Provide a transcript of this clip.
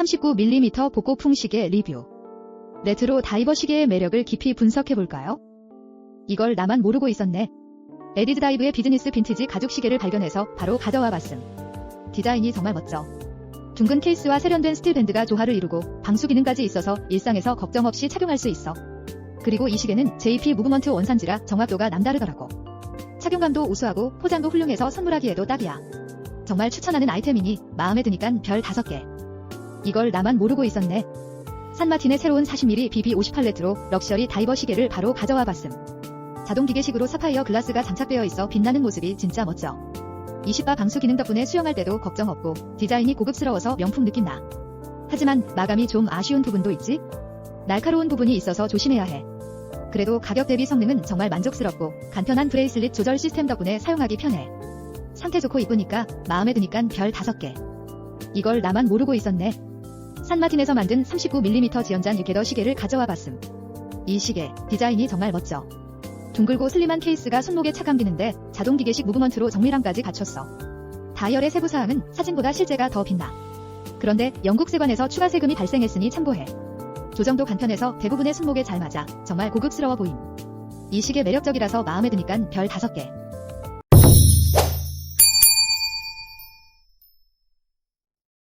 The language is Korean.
39mm 복고풍 시계 리뷰. 레트로 다이버 시계의 매력을 깊이 분석해볼까요? 이걸 나만 모르고 있었네. 에디드 다이브의 비즈니스 빈티지 가죽 시계를 발견해서 바로 가져와 봤음. 디자인이 정말 멋져. 둥근 케이스와 세련된 스틸 밴드가 조화를 이루고 방수 기능까지 있어서 일상에서 걱정 없이 착용할 수 있어. 그리고 이 시계는 JP 무브먼트 원산지라 정확도가 남다르더라고. 착용감도 우수하고 포장도 훌륭해서 선물하기에도 딱이야. 정말 추천하는 아이템이니 마음에 드니깐 별 5개. 이걸 나만 모르고 있었네. 산마틴의 새로운 40mm BB58 레트로 럭셔리 다이버 시계를 바로 가져와 봤음. 자동 기계식으로 사파이어 글라스가 장착되어 있어 빛나는 모습이 진짜 멋져. 20바 방수 기능 덕분에 수영할 때도 걱정 없고 디자인이 고급스러워서 명품 느낌 나. 하지만 마감이 좀 아쉬운 부분도 있지? 날카로운 부분이 있어서 조심해야 해. 그래도 가격 대비 성능은 정말 만족스럽고 간편한 브레이슬릿 조절 시스템 덕분에 사용하기 편해. 상태 좋고 이쁘니까 마음에 드니깐 별 5개. 이걸 나만 모르고 있었네. 산마틴에서 만든 39mm 지연잔 유캐더 시계를 가져와 봤음. 이 시계, 디자인이 정말 멋져. 둥글고 슬림한 케이스가 손목에 착감기는데 자동 기계식 무브먼트로 정밀함까지 갖췄어. 다이얼의 세부 사항은 사진보다 실제가 더 빛나. 그런데 영국 세관에서 추가 세금이 발생했으니 참고해. 조정도 간편해서 대부분의 손목에 잘 맞아 정말 고급스러워 보임. 이 시계 매력적이라서 마음에 드니깐 별 5개.